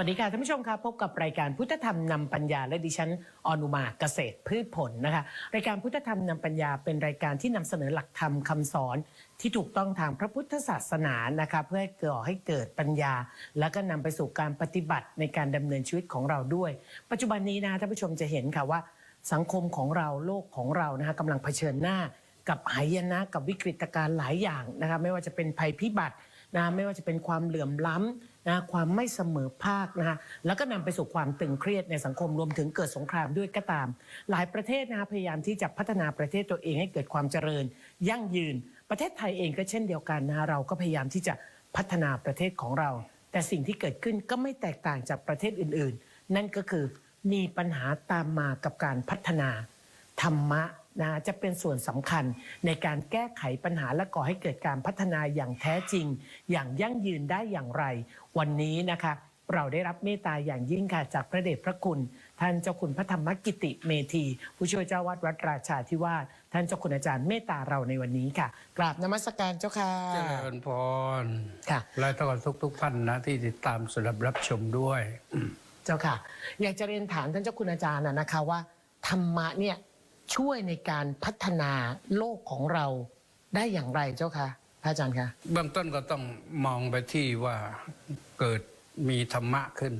วัสดีค่ะท่านผู้ชมครับพบกับรายการพุทธธรรมนำปัญญาและดิฉันอนุมาเกษตรพืชผลนะคะรายการพุทธธรรมนำปัญญาเป็นรายการที่นำเสนอหลักธรรมคำสอนที่ถูกต้องทางพระพุทธศาสนานะคะเพื่อให้ก่อให้เกิดปัญญา แล้วก็นำไปสู่การปฏิบัติในการดำเนินชีวิตของเราด้วย ปัจจุบันนี้นะท่านผู้ชมจะเห็นค่ะว่า สังคมของเราโลกของเรานะคะกำลังเผชิญหน้า กับหายนะกับวิกฤตการณ์หลายอย่างนะคะไม่ว่าจะเป็นภัยพิบัติ นะไม่ว่าจะเป็นความเหลื่อมล้ำนะความไม่เสมอภาคนะแล้วก็นำไปสู่ความตึงเครียดในสังคมรวมถึงเกิดสงครามด้วยก็ตาม หลายประเทศนะพยายามที่จะพัฒนาประเทศตัวเองให้เกิดความเจริญ ยั่งยืน ประเทศไทยเองก็เช่นเดียวกันนะเราก็พยายามที่จะพัฒนาประเทศของเรา แต่สิ่งที่เกิดขึ้นก็ไม่แตกต่างจากประเทศอื่น ๆ นั่นก็คือมีปัญหาตามมากับการพัฒนาธรรมะ นะจะเป็นส่วนสำคัญในการแก้ไขปัญหาและก่อให้เกิดการพัฒนาอย่างแท้จริง อย่างยั่งยืนได้อย่างไร วันนี้นะคะเราได้รับเมตตาอย่างยิ่งค่ะจากพระเดชพระคุณ ท่านเจ้าคุณพระธรรมกิติเมธี ผู้ช่วยเจ้าวัดวัดราชาธิวาสท่านเจ้าคุณอาจารย์เมตตาเราในวันนี้ค่ะ กราบนมัสการเจ้าค่ะเจริญพรค่ะและตลอดทุกทุกๆท่านนะที่ติดตามสำหรับรับชมด้วย เจ้าค่ะ อยากจะเรียนถามท่านเจ้าคุณอาจารย์นะนะคะว่าธรรมะเนี่ย ช่วยในการพัฒนาโลกของเราได้อย่างไรเจ้าค่ะพระอาจารย์คะเบื้องต้นก็ต้องมองไปที่ว่าเกิดมีธรรมะขึ้น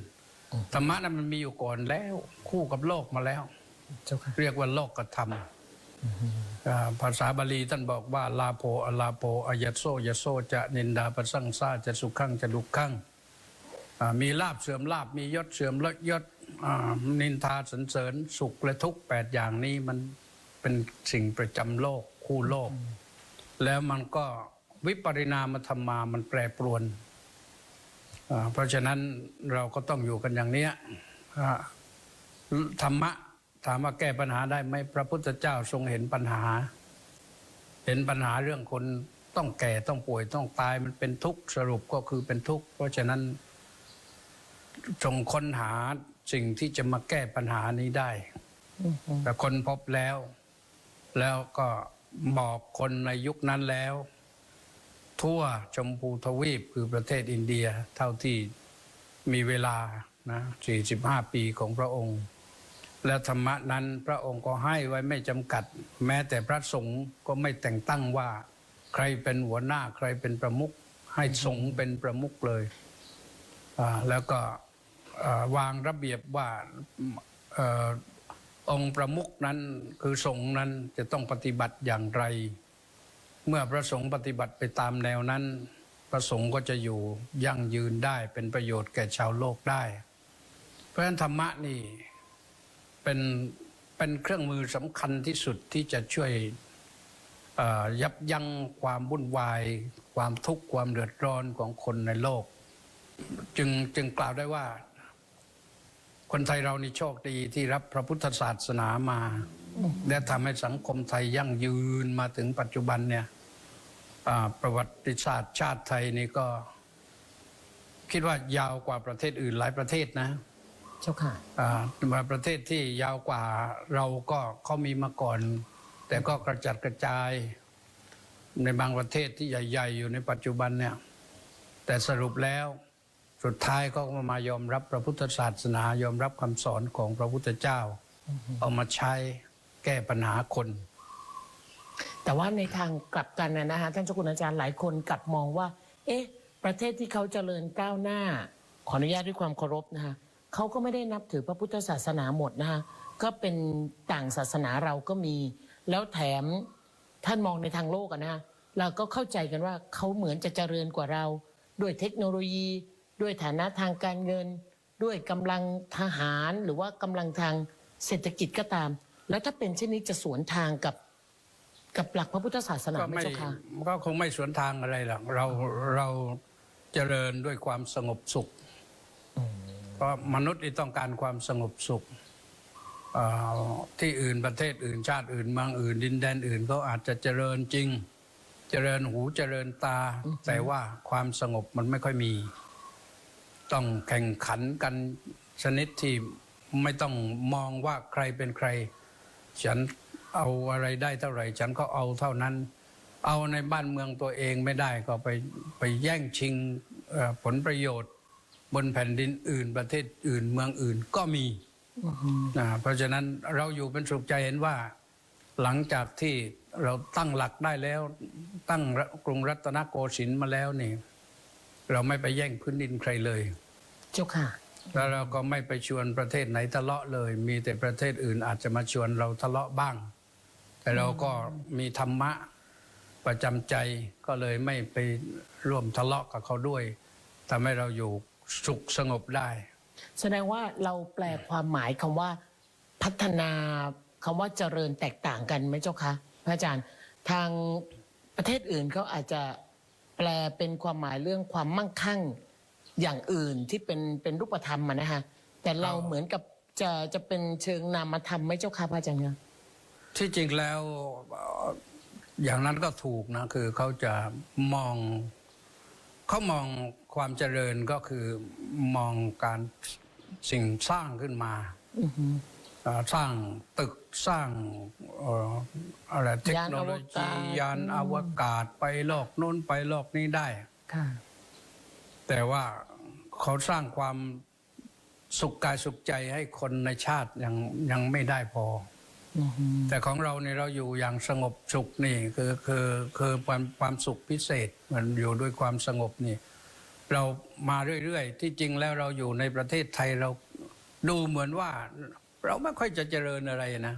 ธรรมะนั้นมันมีอยู่ก่อนแล้วคู่กับโลกมาแล้ว เจ้าค่ะเรียกว่าโลกกธรรมอ่าภาษาบาลีท่านบอกว่า ลาโพอลาโพอยัสโซยโซจะนินดาปสังซาจะสุขังจะดุขังอ่ามีลาบเสื่อมลาบมียศเสื่อมลดยศอ่านินทาสรรเสริญสุขและทุกข์แปดอย่างนี้มัน เป็นสิ่งประจำโลกคู่โลก แล้วมันก็วิปริณามธรรมา มันแปรปรวนอ่าเพราะฉะนั้นเราก็ต้องอยู่กันอย่างเนี้ยอ่าธรรมะถามว่าแก้ปัญหาได้ไหมพระพุทธเจ้าทรงเห็นปัญหา เห็นปัญหาเรื่องคนต้องแก่ต้องป่วยต้องตายมันเป็นทุกข์สรุปก็คือเป็นทุกข์เพราะฉะนั้นทรงค้นหาสิ่งที่จะมาแก้ปัญหานี้ได้แต่คนพบแล้ว แล้วก็บอกคนในยุคนั้นแล้ว ทั่วชมพูทวีปคือประเทศอินเดียเท่าที่มีเวลานะ45 ปีของพระองค์ และธรรมะนั้นพระองค์ก็ให้ไว้ไม่จำกัด แม้แต่พระสงฆ์ก็ไม่แต่งตั้งว่า ใครเป็นหัวหน้าใครเป็นประมุขให้สงฆ์เป็นประมุขเลยแล้วก็วางระเบียบว่า องค์ประมุขนั้นคือสงฆ์นั้นจะต้องปฏิบัติอย่างไร เมื่อพระสงฆ์ปฏิบัติไปตามแนวนั้น พระสงฆ์ก็จะอยู่ยั่งยืนได้เป็นประโยชน์แก่ชาวโลกได้ เพราะฉะนั้นธรรมะนี่เป็นเป็นเครื่องมือสำคัญที่สุดที่จะช่วยยับยั้งความวุ่นวาย ความทุกข์ความเดือดร้อนของคนในโลก จึงจึงกล่าวได้ว่า คนไทยเรานี่โชคดีที่รับพระพุทธศาสนามา และทำให้สังคมไทยยั่งยืนมาถึงปัจจุบันเนี่ยอ่าประวัติศาสตร์ชาติไทยนี่ก็ คิดว่ายาวกว่าประเทศอื่นหลายประเทศนะเจ้าค่ะอ่ามาประเทศที่ยาวกว่าเราก็เขามีมาก่อน แต่ก็กระจัดกระจาย ในบางประเทศที่ใหญ่ ๆ อยู่ในปัจจุบันเนี่ย แต่สรุปแล้ว สุดท้ายก็มายอมรับพระพุทธศาสนายอมรับคำสอนของพระพุทธเจ้า เอามาใช้แก้ปัญหาคน แต่ว่าในทางกลับกันนะนะฮะท่านเจ้าคุณอาจารย์หลายคนกลับมองว่า เอ๊ะ ประเทศที่เขาเจริญก้าวหน้า ขออนุญาตด้วยความเคารพนะคะเขาก็ไม่ได้นับถือพระพุทธศาสนาหมดนะคะก็เป็นต่างศาสนาเราก็มี แล้วแถมท่านมองในทางโลกอะนะเราก็เข้าใจกันว่าเขาเหมือนจะเจริญกว่าเรา ด้วยเทคโนโลยี ด้วยฐานะทางการเงิน ด้วยกำลังทหารหรือว่ากำลังทางเศรษฐกิจก็ตาม แล้วถ้าเป็นเช่นนี้จะสวนทางกับกับหลักพระพุทธศาสนาก็ไหมไม่เจ้าค่ะก็คงไม่สวนทางอะไรหรอกเราเราเจริญด้วยความสงบสุขเพราะมนุษย์นี่ต้องการความสงบสุขเอ่อที่อื่นประเทศอื่นชาติอื่นเมืองอื่น ดินแดนอื่นเขาอาจจะเจริญจริง เจริญหูเจริญตา แต่ว่าความสงบมันไม่ค่อยมี ต้องแข่งขันกันชนิดที่ไม่ต้องมองว่าใครเป็นใคร ฉันเอาอะไรได้เท่าไหร่ ฉันก็เอาเท่านั้น เอาในบ้านเมืองตัวเองไม่ได้ก็ไปไปแย่งชิงเอ่อผลประโยชน์ บนแผ่นดินอื่นประเทศอื่นเมืองอื่นก็มีนะเพราะฉะนั้นเราอยู่เป็นสุขใจเห็นว่า หลังจากที่เราตั้งหลักได้แล้ว ตั้งกรุงรัตนโกสินทร์มาแล้วนี่ เราไม่ไปแย่งพื้นดินใครเลย เจ้าค่ะ แล้วเราก็ไม่ไปชวนประเทศไหนทะเลาะเลย มีแต่ประเทศอื่นอาจจะมาชวนเราทะเลาะบ้าง แต่เราก็มีธรรมะประจำใจก็เลยไม่ไปร่วมทะเลาะกับเขาด้วยทำให้เราอยู่สุขสงบได้ แสดงว่าเราแปลความหมายคำว่าพัฒนาคำว่าเจริญแตกต่างกันไหมเจ้าคะพระอาจารย์ทางประเทศอื่นเขาอาจจะ แปลเป็นความหมายเรื่องความมั่งคั่งอย่างอื่นที่เป็นเป็นรูปธรรมอะนะฮะแต่เราเหมือนกับจะจะเป็นเชิงนามธรรมไหมเจ้าค่ะพระอาจารย์คะที่จริงแล้วเอ่ออย่างนั้นก็ถูกนะ คือเขาจะมองเขามองความเจริญก็คือมองการสิ่งสร้างขึ้นมา อือหือ สร้างตึกสร้างเอ่ออะไรเทคโนโลยียายานนออววกาศกาศไปโลกโน้นไปโลกนี้ได้ค่ะแต่ว่าเขาสร้างความสุขกายสุขใจให้คนในชาติยังยังไม่ได้พออือหือแต่ของเราเนี่ยเราอยู่อย่างสงบสุขนี่คือคือคือความความสุขพิเศษมันอยู่ด้วยความสงบนี่ เรามาเรื่อยๆ ที่จริงแล้วเราอยู่ในประเทศไทยเราดูเหมือนว่า เราไม่ค่อยจะเจริญอะไรนะ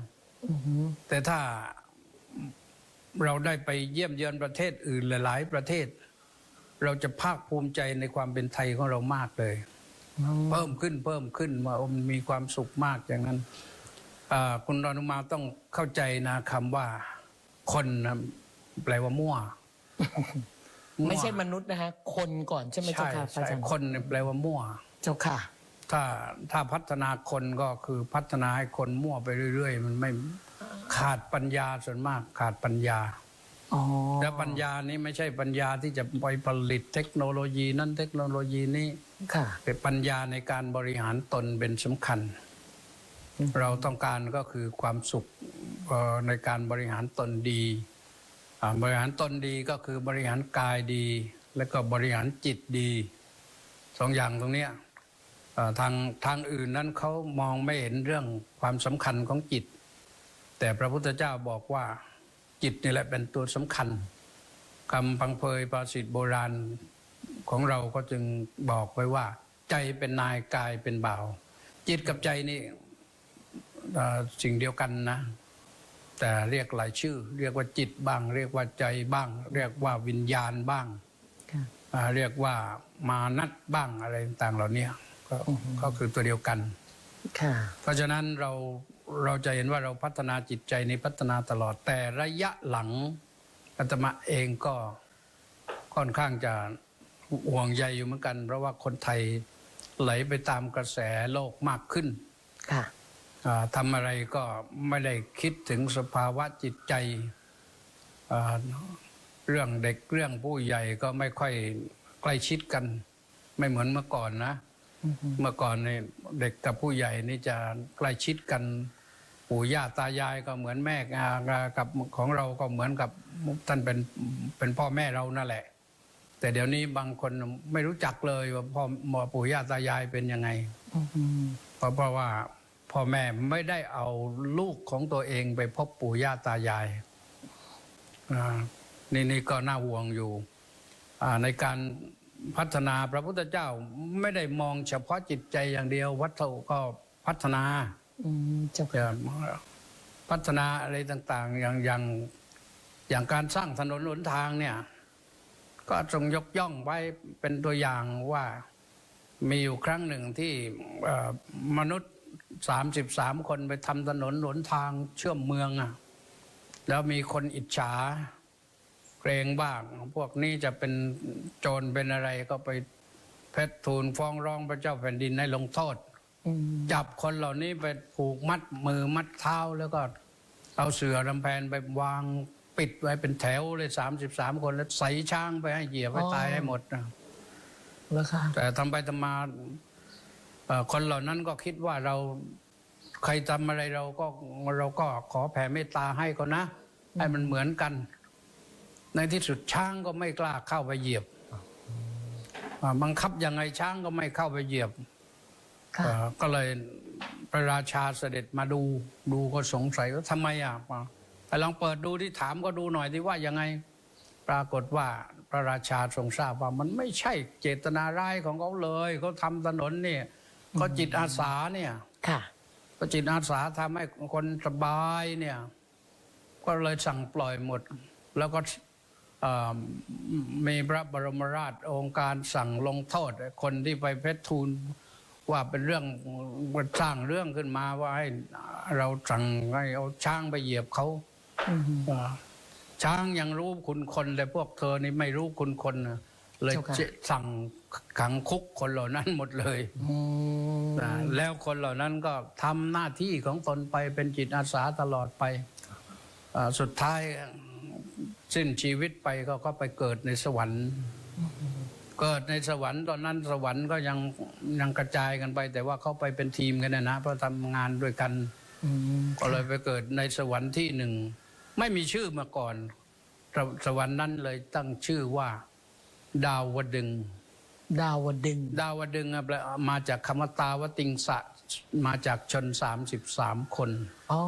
อือหือแต่ถ้าเราได้ไปเยี่ยมเยือนประเทศอื่นหลาย ๆ ประเทศ เราจะภาคภูมิใจในความเป็นไทยของเรามากเลย เพิ่มขึ้นเพิ่มขึ้นว่าโอ้มันมีความสุขมากอย่างนั้นอ่าคุณอนุมาต้องเข้าใจนะคำว่า คนนะแปลว่ามั่ว ไม่ใช่มนุษย์นะฮะ คนก่อนใช่ไหมเจ้าใช่ค่ะพระใช่อาจารย์คนเนี่ยแปลว่ามั่ว เจ้าค่ะ ถ้าถ้าพัฒนาคนก็คือพัฒนาให้คนมั่วไปเรื่อย ๆ มันไม่ขาดปัญญาส่วนมากขาดปัญญาอ๋อและปัญญานี้ไม่ใช่ปัญญาที่จะไปผลิตเทคโนโลยีนั้นเทคโนโลยีนี้ค่ะเป็นปัญญาในการบริหารตนเป็นสำคัญอืมเราต้องการก็คือความสุขเอ่อในการบริหารตนดีอ่าบริหารตนดีก็คือบริหารกายดี และก็บริหารจิตดีสองอย่างตรงเนี้ยเอ่อ ทางทางอื่นนั้นเขามองไม่เห็นเรื่องความสำคัญของจิต แต่พระพุทธเจ้าบอกว่าจิตนี่แหละเป็นตัวสำคัญคำพังเพยภาษิตโบราณของเราก็จึงบอกไว้ว่า ใจเป็นนายกายเป็นบ่าว จิตกับใจนี่เอ่อสิ่งเดียวกันนะ แต่เรียกหลายชื่อ เรียกว่าจิตบ้าง เรียกว่าใจบ้าง เรียกว่าวิญญาณบ้างค่ะอ่าเรียกว่ามานัดบ้างอะไรต่างๆเหล่านี้ ก็ก็คือตัวเดียวกัน ค่ะ เพราะฉะนั้นเราเราจะเห็นว่าเราพัฒนาจิตใจนี้พัฒนาตลอดแต่ระยะหลังอาตมาเองก็ค่อนข้างจะห่วงใยอยู่เหมือนกัน เพราะว่าคนไทยไหลไปตามกระแสโลกมากขึ้น ค่ะอ่าทำอะไรก็ไม่ได้คิดถึงสภาวะจิตใจอ่าเรื่องเด็กเรื่องผู้ใหญ่ก็ไม่ค่อยใกล้ชิดกัน ไม่เหมือนเมื่อก่อนนะอือหือ เมื่อก่อนเนี่ยเด็กกับผู้ใหญ่นี่จะใกล้ชิดกันปู่ย่าตายายก็เหมือนแม่อ่ากับของเราก็เหมือนกับท่านเป็นเป็นพ่อแม่เรานั่นแหละ แต่เดี๋ยวนี้บางคนไม่รู้จักเลยว่าพ่อหมอปู่ย่าตายายเป็นยังไงอือหือเพราะเพราะว่าพ่อแม่ไม่ได้เอาลูกของตัวเองไปพบปู่ย่าตายายอ่านี่นี่ก็น่าห่วงอยู่อ่าในการ พัฒนาพระพุทธเจ้าไม่ได้มองเฉพาะจิตใจอย่างเดียว วัตถุก็พัฒนาอืมเจ้าค่ะจะพัฒนาอะไรต่าง ๆ อย่างอย่างอย่างการสร้างถนนหนทางเนี่ย ก็ทรงยกย่องไว้เป็นตัวอย่างว่ามีอยู่ครั้งหนึ่งที่เอ่อมนุษย์สามสิบสามคนไปทำถนนหนทางเชื่อมเมืองอะแล้วมีคนอิจฉาเก รงบ้าง พวกนี้จะเป็นโจรเป็นอะไรก็ไปเพชรทูลฟ้องร้องพระเจ้าแผ่นดินให้ลงโทษอืมจับคนเหล่านี้ไปผูกมัดมือมัดเท้าแล้วก็เอาเสือลำแพนไปวางปิดไว้เป็นแถวเลยสามสิบสามคนแล้วใส่ช้างไปให้เหยียบไปตายให้หมดนะแล้วค่ะแต่ทำไปทำมาเอ่อคนเหล่านั้นก็คิดว่าเราใครทำอะไรเราก็เราก็ขอแผ่เมตตาให้เขานะ ให้มันเหมือนกัน ในที่สุดช้างก็ไม่กล้าเข้าไปเหยียบอ่าบังคับยังไงช้างก็ไม่เข้าไปเหยียบค่ะเอ่อก็เลยพระราชาเสด็จมาดูดูก็สงสัยว่าทำไมอะไปลองเปิดดูที่ถามก็ดูหน่อยที่ว่ายังไงปรากฏว่าพระราชาทรงทราบว่ามันไม่ใช่เจตนาร้ายของเขาเลยเขาทำถนนเนี่ยเขาจิตอาสาเนี่ยค่ะก็จิตอาสาทำให้คนสบายเนี่ย ก็เลยสั่งปล่อยหมด แล้วก็เอ่อ มีพระบรมราชโองค์การสั่งลงโทษ คนที่ไปเพชรทูลว่าเป็นเรื่องสร้างเรื่องขึ้นมาว่าให้เราสั่งให้เอาช้างไปเหยียบเขาอืมอ่าช้างยังรู้คุณคนแต่พวกเธอนี่ไม่รู้คุณคนน่ะเลยเจ้าค่ะจะสั่งขังคุกคนเหล่านั้นหมดเลยอืมนะแล้วคนเหล่านั้นก็ทำหน้าที่ของตนไปเป็นจิตอาสาตลอดไปอ่าสุดท้าย สิ้นชีวิตไปก็ก็ไปเกิดในสวรรค์ เกิดในสวรรค์ตอนนั้นสวรรค์ก็ยังยังกระจายกันไป แต่ว่าเขาไปเป็นทีมกันนะนะเพราะทำงานด้วยกันอืมก็เลยไปเกิดในสวรรค์ที่หนึ่งไม่มีชื่อมาก่อนสสวรรค์นั้นเลยตั้งชื่อว่า ดาวดึงส์ดาวดึงส์ดาวดึงส์อะแปลมาจากคำว่าตาวติงสะ มาจากชนสามสิบสามคนอ๋อ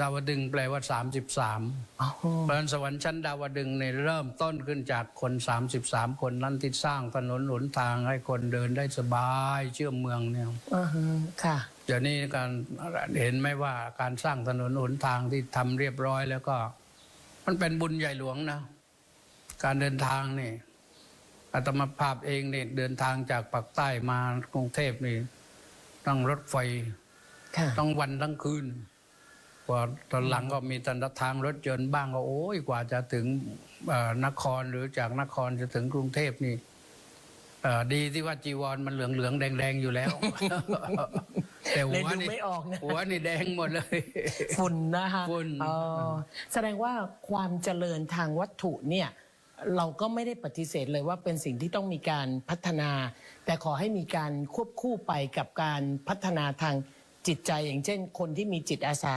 ดาวดึงส์แปลว่าสามสิบสามอ๋อเพราะฉะนั้นสวรรค์ชั้นดาวดึงส์เนี่ยเริ่มต้นขึ้นจากคนสามสิบสามคนนั้นที่สร้างถนนหนทางให้คนเดินได้สบายเชื่อมเมืองเนี่ยอ่าฮะค่ะเดี๋ยวนี้การเห็นไหมว่าการสร้างถนนหนทางที่ทำเรียบร้อยแล้วก็ มันเป็นบุญใหญ่หลวงนะ การเดินทางนี่อาตมาภาพเองเนี่ยเดินทางจากปากใต้มากรุงเทพนี่ ต้องรถไฟค่ะต้องวันทั้งคืน กว่าตอนหลังก็มีตันทางรถยนต์บ้างก็โอ้ยกว่าจะถึงเอ่อนครหรือจากนครจะถึงกรุงเทพนี่เอ่อดีที่ว่าจีวรมันเหลืองเหลืองๆแดงแดงๆอยู่แล้ว แต่หัเลยวดูนี่ไม่ออกนะหัวนี่แดงหมดเลย ฝุ่นนะคะฝุ่นอ๋อแสดงว่าความเจริญทางวัตถุเนี่ย เราก็ไม่ได้ปฏิเสธเลยว่าเป็นสิ่งที่ต้องมีการพัฒนา แต่ขอให้มีการควบคู่ไปกับการพัฒนาทางจิตใจ อย่างเช่น คนที่มีจิตอาสา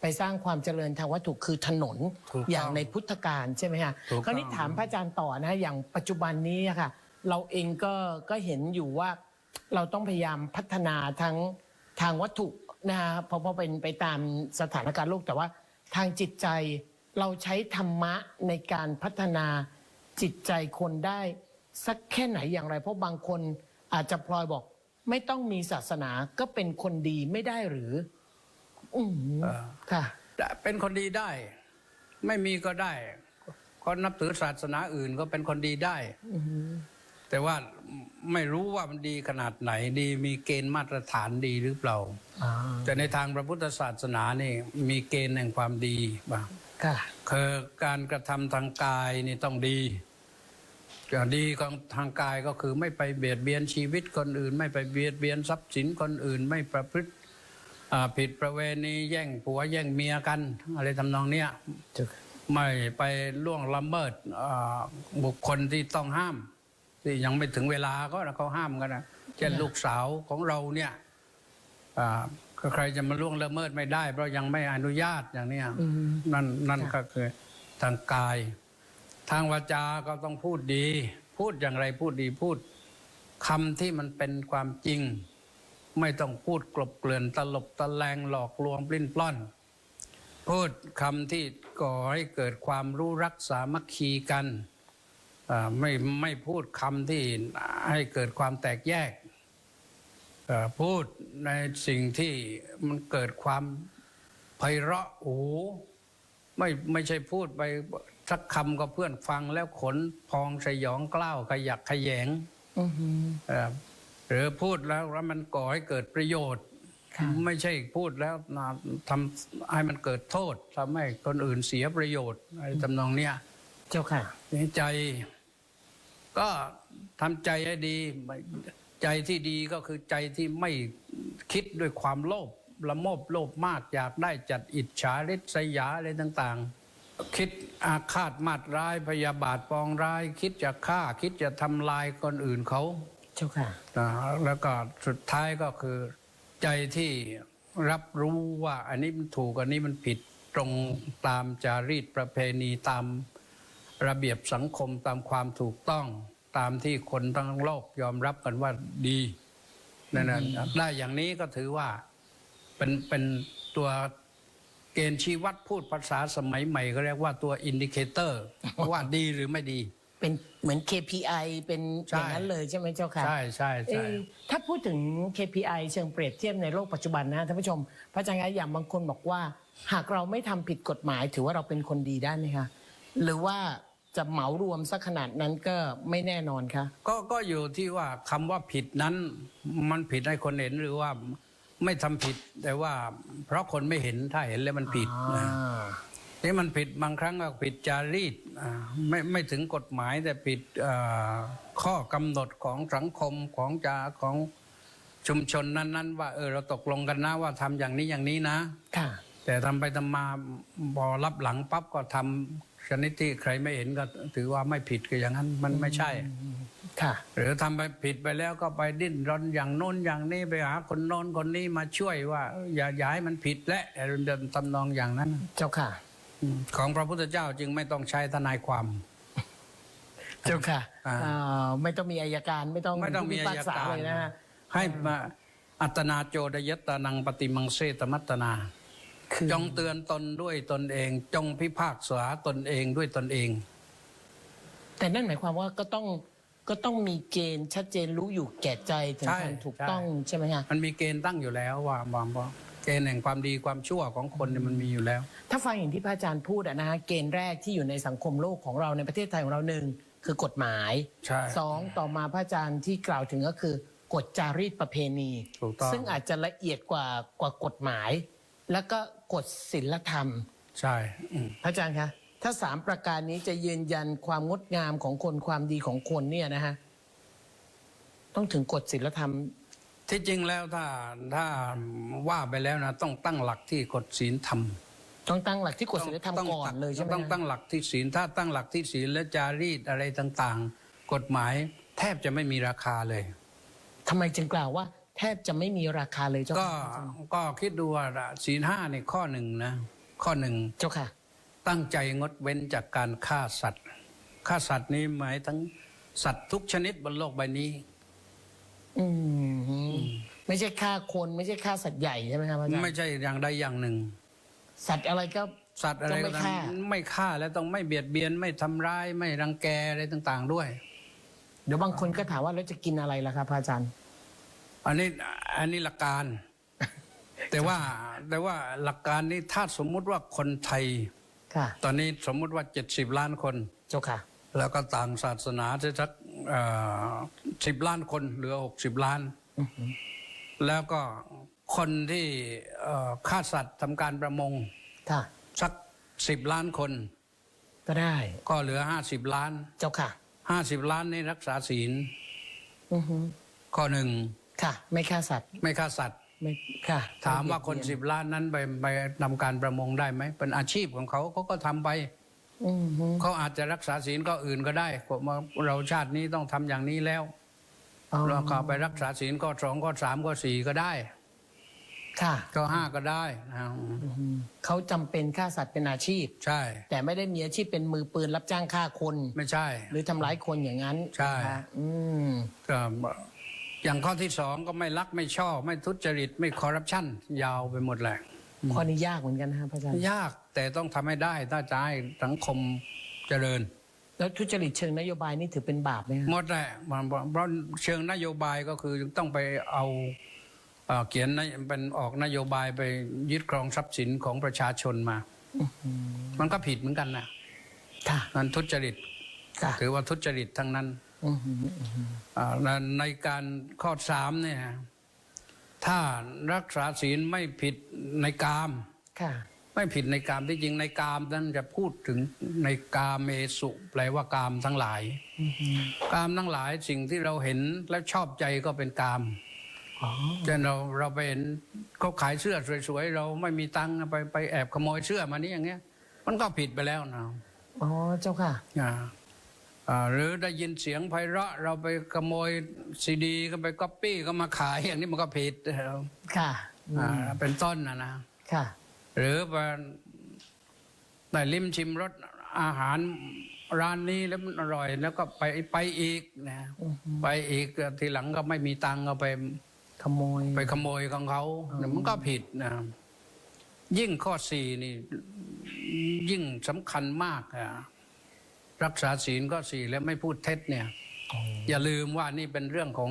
ไปสร้างความเจริญทางวัตถุคือถนนถูกต้องอย่างในพุทธการใช่ไหมฮะถูกต้อง คราวนี้ถามพระอาจารย์ต่อนะอย่างปัจจุบันนี้อะค่ะเราเองก็ก็เห็นอยู่ว่าเราต้องพยายามพัฒนาทั้งทางวัตถุนะฮะเพราะเพราะเป็นไปตามสถานการณ์โลกแต่ว่าทางจิตใจเราใช้ธรรมะในการพัฒนา จิตใจคนได้สักแค่ไหนอย่างไร เพราะบางคนอาจจะพลอยบอก ไม่ต้องมีศาสนาก็เป็นคนดีไม่ได้หรือ อืมเออค่ะเป็นคนดีได้ ไม่มีก็ได้คนนับถือศาสนาอื่นก็เป็นคนดีได้อืมแต่ว่าไม่รู้ว่ามันดีขนาดไหนดี มีเกณฑ์มาตรฐานดีหรือเปล่าอ่าแต่ในทางพระพุทธศาสนานี่มีเกณฑ์แห่งความดีบ้างค่ะคือการกระทำทางกายนี่ต้องดีจะ ดีของทางกายก็คือไม่ไปเบียดเบียนชีวิตคนอื่น ไม่ไปเบียดเบียนทรัพย์สินคนอื่น ไม่ประพฤติอ่าผิดประเวณีแย่งผัวแย่งเมียกัน อะไรทำนองเนี้ยจุกไม่ไปล่วงละเมิดอ่าบุคคลที่ต้องห้าม ที่ยังไม่ถึงเวลาก็เขาห้ามกันนะเช่นค่ะลูกสาวของเราเนี่ยอ่าก็ใครจะมาล่วงละเมิดไม่ได้ เพราะยังไม่อนุญาตอย่างเนี้ยอืมนั่นนั่นค่ะก็คือทางกาย ทางวาจาก็ต้องพูดดี พูดอย่างไรพูดดีพูดคำที่มันเป็นความจริง ไม่ต้องพูดกลบเกลื่อนตลบตะแลงหลอกลวงปลิ้นปล้อน พูดคำที่ก่อให้เกิดความรู้รักสามัคคีกันไม่ไม่พูดคำที่ให้เกิดความแตกแยกพูดในสิ่งที่มันเกิดความไพเราะหูไม่ไม่ใช่พูดไป สักคำก็เพื่อนฟังแล้วขนพองสยองกล้าวขยักขยงอืมเอ่อหรือพูดแล้วแล้วมันก่อให้เกิดประโยชน์ค่ะไม่ใช่พูดแล้วนะทำให้มันเกิดโทษทำให้คนอื่นเสียประโยชน์อะไรทำนองเนี้ยเจ้าค่ะใจ ก็ทำใจให้ดี ใจที่ดีก็คือใจที่ไม่คิดด้วยความโลภละโมบโลภมากอยากได้จัดอิจฉาริษยาอะไรต่าง ๆ คิดอาฆาตมาดร้ายพยาบาทปองร้าย คิดจะฆ่าคิดจะทำลายคนอื่นเขาเจ้าค่ะนะแล้วก็สุดท้ายก็คือ ใจที่รับรู้ว่าอันนี้มันถูกอันนี้มันผิดตรงตามจารีตประเพณีตามระเบียบสังคมตามความถูกต้องตามที่คนทั้งโลกยอมรับกันว่าดีนั่นนะได้อย่างนี้ก็ถือว่าเป็นเป็นตัว เกณฑ์ชี้วัดพูดภาษาสมัยใหม่ก็เรียกว่าตัวอินดิเคเตอร์ว่าดีหรือไม่ดี เป็นเหมือน KPI เป็นใช่อย่างนั้นเลยใช่ไหมเจ้าค่ะใช่ใช่ใช่เอ่อถ้าพูดถึง KPI เชิงเปรียบเทียบในโลกปัจจุบันนะท่านผู้ชมพระอาจารย์คะอย่างบางคนบอกว่า หากเราไม่ทำผิดกฎหมาย ถือว่าเราเป็นคนดีได้ไหมคะหรือว่าจะเหมารวมสักขนาดนั้นก็ไม่แน่นอนคะก็ก็อยู่ที่ว่าคำว่าผิดนั้นมันผิดให้คนเห็นหรือว่า ไม่ทำผิด แต่ว่าเพราะคนไม่เห็นถ้าเห็นแล้วมันผิดอ่านี่มันผิดบางครั้งก็ผิดจารีตอ่าไม่ไม่ถึงกฎหมายแต่ผิดอ่าข้อกำหนดของสังคมของจาของชุมชนนั้น ๆ ว่าเออเราตกลงกันนะว่าทำอย่างนี้อย่างนี้นะ ค่ะ แต่ทำไปทำมาพอรับหลังปั๊บก็ทำ ชนิดที่ใครไม่เห็นก็ถือว่าไม่ผิดก็อย่างนั้นมันไม่ใช่ ค่ะ หรือทำไปผิดไปแล้วก็ไปดิ้นรนอย่างโน้นอย่างนี้ไปหาคนโน้นคนนี้มาช่วยว่าเอออย่าอย่าให้มันผิดและเดินทำนองอย่างนั้น เจ้าค่ะอืมของพระพุทธเจ้าจึงไม่ต้องใช้ทนายความ เจ้าค่ะอ่าอ่าไม่ต้องมีอายการไม่ต้องไม่ต้องมีผู้พิอาพากยาษาการเลยนะฮะให้มาอัตนาโจดยตานังปฏิมังเสตมัตตนาคือ จงเตือนตนด้วยตนเอง จงพิพากษาตนเองด้วยตนเอง แต่นั่นหมายความว่าก็ต้องก็ต้องมีเกณฑ์ชัดเจนรู้อยู่แก่ใจถึงใช่การถูกใช่ต้องใช่ไหมฮะมันมีเกณฑ์ตั้งอยู่แล้วว่าว่าว่าเกณฑ์แห่งความดีความชั่วของคนเนี่ยมันมีอยู่แล้ว ถ้าฟังอย่างที่พระอาจารย์พูดอะนะฮะเกณฑ์แรกที่อยู่ในสังคมโลกของเราในประเทศไทยของเราหนึ่งคือกฎหมายใช่สองต่อมาพระอาจารย์ที่กล่าวถึงก็คือกฎจารีตประเพณีถูกต้องซึ่งอาจจะละเอียดกว่ากว่ากฎหมาย แล้วก็กฎศีลธรรม ใช่อืม พระอาจารย์คะถ้าสามประการนี้จะยืนยันความงดงามของคนความดีของคนเนี่ยนะฮะต้องถึงกฎศีลธรรม ที่จริงแล้วถ้าถ้าว่าไปแล้วนะต้องตั้งหลักที่กฎศีลธรรมต้องตั้งหลักที่กฎศีลธรรมต้องก่อนเลยใช่ไหมต้องฮะตั้งหลักที่ศีลถ้าตั้งหลักที่ศีลและจารีตอะไรต่าง ๆ กฎหมายแทบจะไม่มีราคาเลย ทำไมจึงกล่าวว่า แทบจะไม่มีราคาเลยเจ้าก็ค่ะพระอาจารย์ก็คิดดูว่าศีลห้าในข้อหนึ่งนะข้อหนึ่งเจ้าค่ะ ตั้งใจงดเว้นจากการฆ่าสัตว์ฆ่าสัตว์นี้หมายถึงสัตว์ทุกชนิดบนโลกใบนี้ อืมไม่ใช่ฆ่าคนไม่ใช่ฆ่าสัตว์ใหญ่ใช่ไหมครับพระอาจารย์ไม่ใช่อย่างใดอย่างหนึ่ง สัตว์อะไรก็ สัตว์อะไรต้องไม่ก็ตามฆ่าไม่ฆ่าและต้องไม่เบียดเบียนไม่ทำร้ายไม่รังแกอะไรต่าง ๆ ด้วย เดี๋ยวบางคนก็ถามว่าแล้วจะกินอะไรล่ะครับพระอาจารย์ อันนี้อันนี้หลักการ แต่ว่าแต่ว่าหลักการนี้ถ้าสมมุติว่าคนไทย ค่ะ ตอนนี้สมมุติว่า70ล้านคน เจ้าค่ะ แล้วก็ต่างศาสนาจะสักสิบล้านคนเหลือ60ล้านอือหือแล้วก็คนที่เอ่อฆ่าสัตว์ทำการประมงค่ะสักสิบล้านคน ก็ได้ ก็เหลือ50ล้าน เจ้าค่ะ50ล้านนี่รักษาศีลอือหือข้อหนึ่ง ค่ะ ไม่ฆ่าสัตว์ไม่ฆ่าสัตว์ ไม่ค่ะถามว่าคนไเบีสิยบดเบียล้านนั้นไปไปทำการประมงได้ไหมเป็นอาชีพของเขาเขาก็ทำไปอือหือเขาอาจจะรักษาศีลก็อื่นก็ได้บอกว่าเราชาตินี้ต้องทำอย่างนี้แล้วอ๋อเราก็ไปรักษาศีลก็สองก็สามก็สี่ก็ได้ ค่ะก็ห้าก็ได้นะอือหือเขาจำเป็นฆ่าสัตว์เป็นอาชีพ ใช่ แต่ไม่ได้มีอาชีพเป็นมือปืนรับจ้างฆ่าคน ไม่ใช่ หรือทำร้ายคนอย่างนั้นใช่ นะคะอืม ก็ อย่างข้อที่สองก็ไม่รักไม่ชอบ ไม่ทุจริตไม่คอร์รัปชันยาวไปหมดแหละข้อนี้ยากเหมือนกันนะครับพระอาจารย์ยากแต่ต้องทำให้ได้ถ้าจะให้สังคมเจริญ แล้วทุจริตเชิงนโยบายนี่ถือเป็นบาปไหมครับหมดแหละมันเพราะเชิงนโยบายก็คือต้องไปเอาเอ่อเขียนนเป็นออกนโยบายไปยึดครองทรัพย์สินของประชาชนมา มันก็ผิดเหมือนกันนะค่ะมันทุจริตค่ะถือว่าทุจริตทั้งนั้น อือหืออือหืออ่าในในการข้อสามเนี่ยถ้ารักษาศีลไม่ผิดในกามค่ะไม่ผิดในกามที่จริงในกามนั้นจะพูดถึงในกามเมสุ แปลว่ากามทั้งหลายกามทั้งหลายสิ่งที่เราเห็นและชอบใจก็เป็นกามอ๋อเช่นเราเราไปเห็นเขาขายเสื้อสวยๆเราไม่มีตังค์ไปไปแอบขโมยเสื้อมานี่อย่างเงี้ย มันก็ผิดไปแล้วนะอ๋อเจ้าค่ะอ่าอ่า หรือได้ยินเสียงไพเราะเราไปขโมยซีดีก็ไปก๊อปปี้ก็มาขายอย่างนี้มันก็ผิดค่ะอืมอ่าเป็นต้นนะนะค่ะ หรือไปได้ลิ้มชิมรสอาหารร้านนี้แล้วมันอร่อย แล้วก็ไปไปอีกนะอือฮึไปอีกทีหลังก็ไม่มีตังค์ก็ไปขโมย ไปขโมยของเขาเนี่ยมันก็ผิดนะยิ่งข้อสี่นี่ ยิ่งสำคัญมากอะ รักษาศีลก็สี่แล้วไม่พูดเท็จเนี่ย อย่าลืมว่านี่เป็นเรื่องของ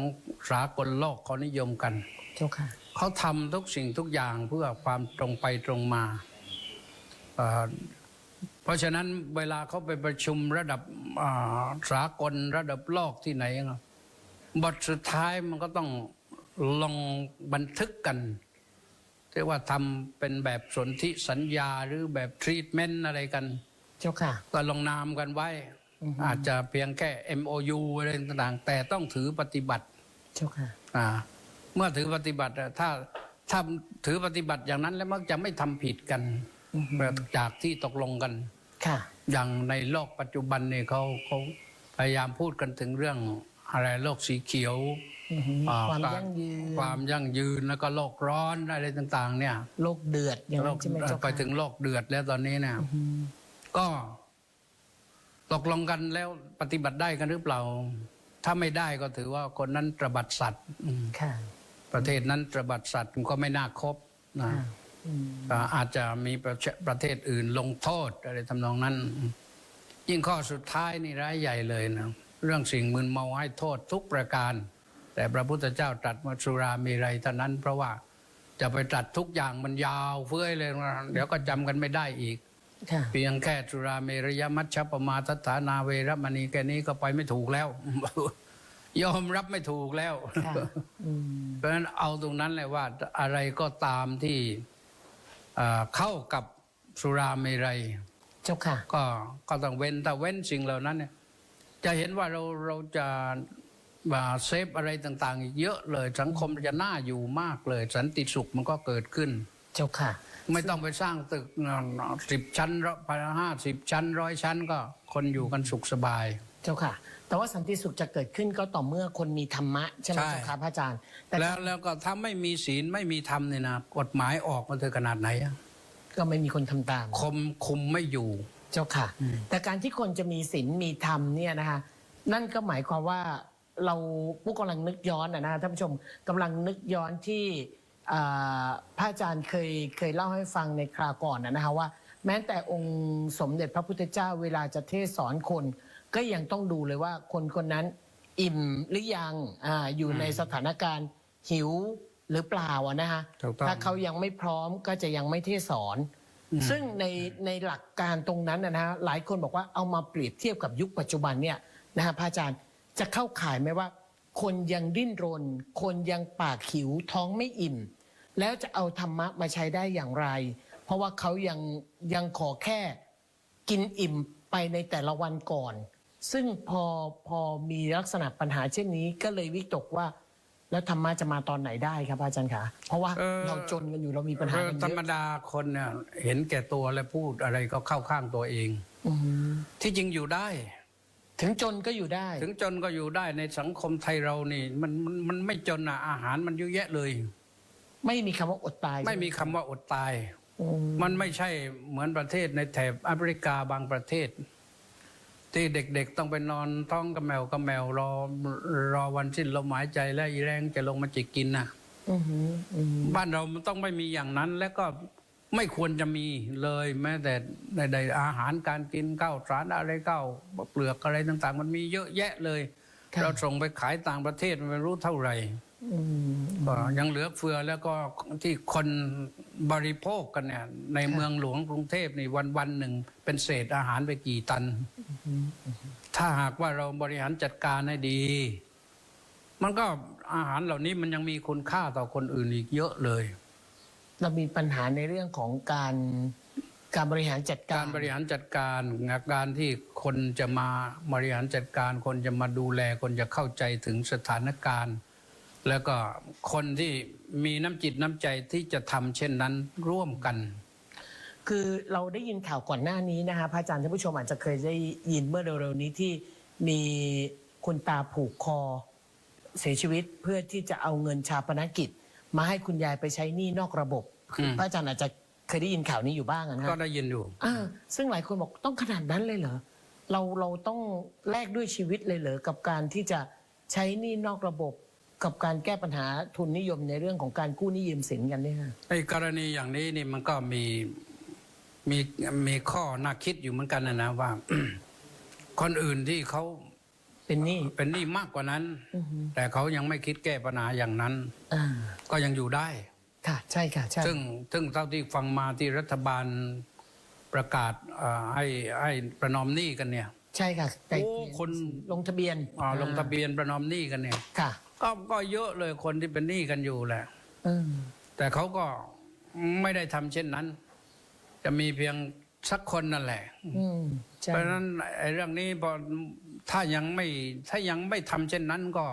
สากลโลกเขานิยมกันเจ้าค่ะเขาทำทุกสิ่งทุกอย่างเพื่อความตรงไปตรงมาเอ่อเพราะฉะนั้นเวลาเขาไปประชุมระดับอ่าสากลระดับโลกที่ไหนอะบทสุดท้ายมันก็ต้องลงบันทึกกันที่ว่าทำเป็นแบบสนธิสัญญาหรือแบบทรีทเมนต์อะไรกัน เจ้าค่ะ ก็ลงนามกันไว้อาจจะเพียงแค่ MOU อะไรต่างๆ แต่ต้องถือปฏิบัติ เจ้าค่ะ อ่า เมื่อถือปฏิบัติอะถ้าถ้าถือปฏิบัติอย่างนั้นแล้วมักจะไม่ทำผิดกันอือฮึ จากที่ตกลงกัน ค่ะ อย่างในโลกปัจจุบันเนี่ยเขาเขาพยายามพูดกันถึงเรื่องอะไรโลกสีเขียวอือฮึอ่ความกรยั่งยืนความยั่งยืนแล้วก็โลกร้อนอะไรต่าง ๆ เนี่ยโลกเดือดอย่างโลนั้นกใช่ไหมเจ้าค่ะไปถึงโลกเดือดแล้วตอนนี้เนี่ย อือฮึ ก็ตกลงกันแล้วปฏิบัติได้กันหรือเปล่า ถ้าไม่ได้ก็ถือว่าคนนั้นตระบัดสัตว์อืมค่ะประเทศนั้นตระบัดสัตว์ก็ไม่น่าคบนะค่ะอืมอ่าอาจจะมีประเทศประเทศอื่นลงโทษอะไรทำนองนั้น ยิ่งข้อสุดท้ายนี่ร้ายใหญ่เลยนะเรื่องสิ่งมึนเมาให้โทษทุกประการ แต่พระพุทธเจ้าตรัสว่าสุรามีไรเท่านั้น เพราะว่าจะไปตรัสทุกอย่างมันยาวเฟ้ยเลยนะเดี๋ยวก็จำกันไม่ได้อีกค่ะ เพียงแค่สุราเมรยมัชฌปมาทัฏฐานาเวรมณีแค่นี้ก็ไปไม่ถูกแล้ว ยอมรับไม่ถูกแล้วค่ะอืมเพราะฉะนั้นเอาตรงนั้นเลยว่า อะไรก็ตามที่เอ่อเข้ากับสุราเมรัยเจ้าค่ะ ก็ก็ต้องเว้นแต่เว้นสิ่งเหล่านั้นเนี่ย จะเห็นว่าเราเราจะว่าเซฟอะไรต่างๆอีกเยอะเลยสังคมจะน่าอยู่มากเลย สันติสุขมันก็เกิดขึ้น เจ้าค่ะ ไม่ต้องไปสร้างตึกสิบชั้นห้าสิบชั้นร้อยชั้นก็คนอยู่กันสุขสบาย เจ้าค่ะ แต่ว่าสันติสุขจะเกิดขึ้นก็ต่อเมื่อคนมีธรรมะใช่ไหมใช่เจ้าค่ะพระอาจารย์แต่แล้วแล้วก็ถ้าไม่มีศีลไม่มีธรรมเนี่ยนะกฎหมายออกมาเธอขนาดไหนอะก็ไม่มีคนทำตามคมคุมไม่อยู่เจ้าค่ะ แต่การที่คนจะมีศีลมีธรรมเนี่ยนะคะนั่นก็หมายความว่าเราผู้กำลังนึกย้อนนะนะท่านผู้ชมกำลังนึกย้อนที่ อ่าพระอาจารย์เคยเคยเล่าให้ฟังในคราวก่อนนะนะคะว่า แม้แต่องค์สมเด็จพระพุทธเจ้าเวลาจะเทศสอนคน ก็ยังต้องดูเลยว่าคนคนนั้นอิ่มหรือยังอาอยู่ในสถานการณ์หิวหรือเปล่าอะนะคะถูกต้องถ้าเขายังไม่พร้อมก็จะยังไม่เทศสอนซึ่งในในหลักการตรงนั้นนะนะฮะหลายคนบอกว่าเอามาเปรียบเทียบกับยุคปัจจุบันเนี่ยนะฮะพระอาจารย์จะเข้าข่ายไหมว่า คนยังดิ้นรน คนยังปากหิวท้องไม่อิ่ม แล้วจะเอาธรรมะมาใช้ได้อย่างไร เพราะว่าเขายังยังขอแค่กินอิ่มไปในแต่ละวันก่อน ซึ่งพอพอมีลักษณะปัญหาเช่นนี้ก็เลยวิตกว่า แล้วธรรมะจะมาตอนไหนได้ครับอาจารย์คะเพราะว่าเออ เราจนกันอยู่เรามีปัญหากันธรเยรมอะดาคนเนี่ยเห็นแก่ตัวและพูดอะไรก็เข้าข้างตัวเอง อืมที่จริงอยู่ได้ ถึงจนก็อยู่ได้ ถึงจนก็อยู่ได้ในสังคมไทยเรานี่ มันมันมันไม่จนอะอาหารมันเยอะแยะเลย ไม่มีคำว่าอดตายไม่มีคำว่าอดตาย อืมมันไม่ใช่เหมือนประเทศในแถบแอฟริกาบางประเทศ ที่เด็กๆต้องไปนอนท้องกระแมวกระแมวรอรอวันสิ้นลมหายใจและอีแรงจะลงมาจิกกินนะอืมอืมบ้านเรามันต้องไม่มีอย่างนั้น และก็ไม่ควรจะมีเลย แม้แต่ในในอาหารการกินข้าวสารอะไรข้าวเปลือกอะไรต่าง ๆ มันมีเยอะแยะเลย ค่ะ เราส่งไปขายต่างประเทศมันไม่รู้เท่าไหร่อืม ก็ยังเหลือเฟือแล้วก็ที่คนบริโภคกันเนี่ยในเมืองหลวงกรุงเทพนี่วันวันๆหนึ่ง เป็นเศษอาหารไปกี่ตัน ถ้าหากว่าเราบริหารจัดการให้ดี มันก็อาหารเหล่านี้มันยังมีคุณค่าต่อคนอื่นอีกเยอะเลย เรามีปัญหาในเรื่องของการการบริหารจัดการการบริหารจัดการการที่คนจะมาบริหารจัดการ คนจะมาดูแลคนจะเข้าใจถึงสถานการณ์ แล้วก็คนที่มีน้ำจิตน้ำใจที่จะทำเช่นนั้นร่วมกัน คือเราได้ยินข่าวก่อนหน้านี้นะคะพระอาจารย์ท่านผู้ชมอาจจะเคยได้ยินเมื่อเร็วๆนี้ที่มีคุณตาผูกคอ เสียชีวิตเพื่อที่จะเอาเงินชาปนกิจ มาให้คุณยายไปใช้หนี้นอกระบบอืมพระอาจารย์อาจจะเคยได้ยินข่าวนี้อยู่บ้างอะนะก็ได้ยินอยู่อ่าซึ่งหลายคนบอกต้องขนาดนั้นเลยเหรอเราเราต้องแลกด้วยชีวิตเลยเหรอกับการที่จะใช้หนี้นอกระบบ กับการแก้ปัญหาทุนนิยมในเรื่องของการกู้หนี้ยืมสินกันเนี่ยค่ะไอ้กรณีอย่างนี้นี่มันก็มีมีมีข้อน่าคิดอยู่เหมือนกันนะนะว่า คนอื่นที่เขาเป็นหนี้เป็นหนี้มากกว่านั้น อือฮึแต่เขายังไม่คิดแก้ปัญหาอย่างนั้น อ่าก็ยังอยู่ได้ ค่ะ ใช่ค่ะใช่ซึ่งซึ่งเท่าที่ฟังมาที่รัฐบาลประกาศเอ่อให้ให้ประนอมหนี้กันเนี่ย ใช่ค่ะแต่โอ้คน ลงทะเบียนอ่าลงทะเบียนประนอมหนี้กันเนี่ย ค่ะ ก็ก็เยอะเลยคนที่เป็นหนี้กันอยู่แหละอืมแต่เขาก็ไม่ได้ทำเช่นนั้น จะมีเพียงสักคนนั่นแหละอืมใช่เพราะฉะนั้นไอ้เรื่องนี้พอถ้ายังไม่ ถ้ายังไม่ทำเช่นนั้นก็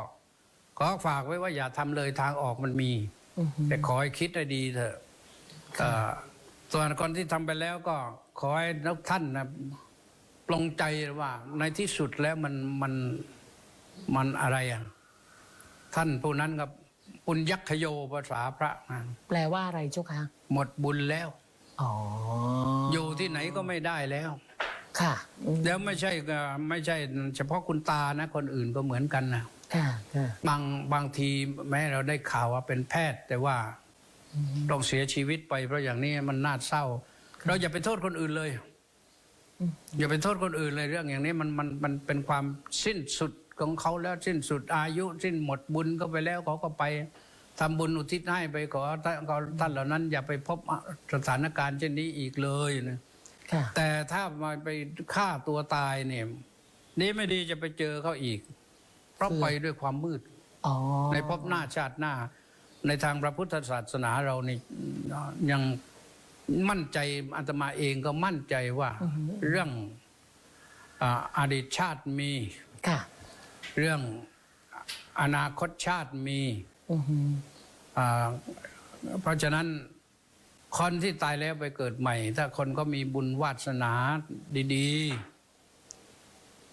ขอฝากไว้ว่าอย่าทำเลยทางออกมันมีอือฮึแต่ขอให้คิดให้ดีเถอะเอ่อส่วนคนที่ทำไปแล้วก็ขอให้นักท่านนะปลงใจว่า ในที่สุดแล้วมันมันมันอะไรอะ ท่านผู้นั้นกับปุญยักขโยภาษาพระนะแปลว่าอะไรเจ้าคะหมดบุญแล้ว อ๋อออยู่ที่ไหนก็ไม่ได้แล้ว ค่ะอืมแล้วไม่ใช่ก็ไม่ใช่เฉพาะคุณตานะคนอื่นก็เหมือนกันนะค่ะค่ะบางบางทีแม้เราได้ข่าวว่าเป็นแพทย์ แต่ว่าอืมต้องเสียชีวิตไปเพราะอย่างนี้มันน่าเศร้า เราอย่าไปโทษคนอื่นเลย อืมอย่าไปโทษคนอื่นเลยเรื่องอย่างนี้มันมันมันเป็นความสิ้นสุด ของเขาแล้วสิ้นสุดอายุสิ้นหมดบุญก็ไปแล้วเขาก็ไปทำบุญอุทิศให้ไปขอท่านขอท่านเหล่านั้น อย่าไปพบสถานการณ์เช่นนี้อีกเลยนะค่ะแต่ถ้ามาไปฆ่าตัวตายเนี่ยนี่ไม่ดีจะไปเจอเขาอีก เพราะคือไปด้วยความมืดอ๋อในภพหน้าชาติหน้า ในทางพระพุทธศาสนาเรานี่ยังมั่นใจอาตมาเองก็มั่นใจว่าเรื่องอ่าอดีตชาติมีค่ะ เรื่องอนาคตชาติมีอือฮึอ่าเพราะฉะนั้นคนที่ตายแล้วไปเกิดใหม่ ถ้าคนก็มีบุญวาสนาดีๆ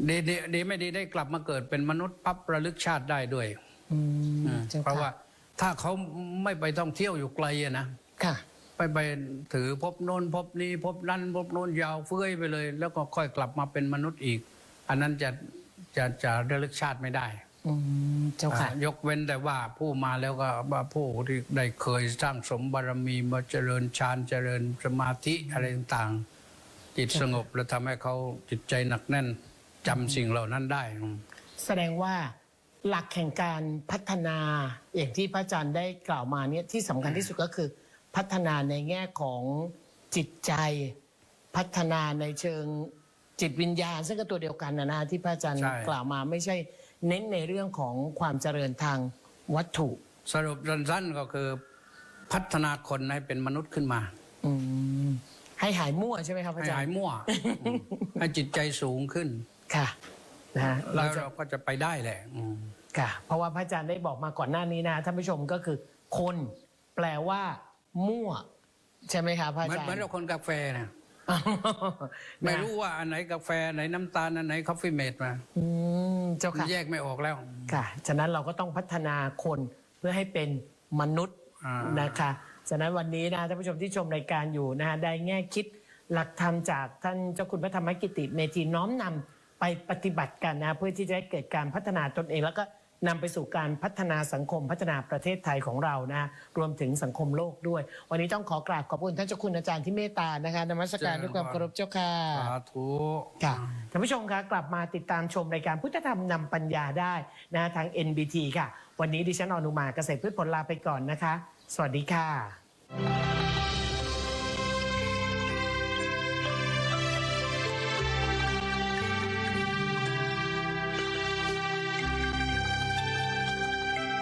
ดีดีดีไม่ดีได้กลับมาเกิดเป็นมนุษย์ปั๊บระลึกชาติได้ด้วยอืมอืมจ้เพราะค่ว่าถ้าเขาไม่ไปท่องเที่ยวอยู่ไกลอะนะค่ะ ไปไปถือพบโน้นพบนี้ พบนั้นพบโน้นยาวเฟื้อยไปเลย แล้วก็ค่อยกลับมาเป็นมนุษย์อีก อันนั้นจะ จะจะระลึกชาติไม่ได้อืมเจ้าค่ะ อะยกเว้นแต่ว่าผู้มาแล้วก็ว่าผู้ที่ได้เคยสร้างสมบารมีมาเจริญฌานเจริญสมาธิอะไรต่างๆ จิตสงบแล้วทำให้เขาจิตใจหนักแน่นจำสิ่งเหล่านั้นได้อืมแสดงว่าหลักแห่งการพัฒนา อย่างที่พระอาจารย์ได้กล่าวมาเนี่ยที่สำคัญที่สุดก็คือ พัฒนาในแง่ของจิตใจ พัฒนาในเชิง จิตวิญญาณ ซึ่งก็ตัวเดียวกันนะนะที่พระอาจารย์ใช่ กล่าวมาไม่ใช่เน้นในเรื่องของความเจริญทางวัตถุ สรุปสั้นๆก็คือพัฒนาคนให้เป็นมนุษย์ขึ้นมาอืมให้หายมั่วใช่ไหมครับพระให้อาจารหายย์มั่วอืมให้จิตใจสูงขึ้น ค่ะนะฮะแล้วเราจะ เราก็จะไปได้แหละอืม ค่ะเพราะว่าพระอาจารย์ได้บอกมาก่อนหน้านี้นะท่านผู้ชมก็คือ คนแปลว่า มั่ว ใช่ไหมคะพระเหมือนอาจารย์เหมือนเราคนกาแฟนะอ๋อ ไม่นะรู้ว่าอันไหนกาแฟอันไหนน้ำตาลอันไหนคอฟฟี่เมดมาอืมเจ้าค่ะแยกไม่ออกแล้วค่ะ ฉะนั้นเราก็ต้องพัฒนาคนเพื่อให้เป็นมนุษย์อ่านนะคะ ฉะนั้นวันนี้นะท่านผู้ชมที่ชมรายการอยู่นะฮะได้แง่คิดหลักธรรมจากท่านเจ้าคุณพระธรรมกิติเมธีน้อมนำไปปฏิบัติกันนะเพื่อที่จะให้เกิดการพัฒนาตนเองแล้วก็ นำไปสู่การพัฒนาสังคมพัฒนาประเทศไทยของเรานะรวมถึงสังคมโลกด้วย วันนี้ต้องขอกราบขอบคุณท่านเจ้าคุณอาจารย์ที่เมตตานะคะนมัสการด้วยความเคารพเจ้าค่ะสาธุค่ะท่านผู้ชมคะกลับมาติดตามชมรายการพุทธธรรมนำปัญญาได้นะทาง NBT ค่ะ วันนี้ดิฉันอนุมาเกษตรพืชผลลาไปก่อนนะคะ สวัสดีค่ะ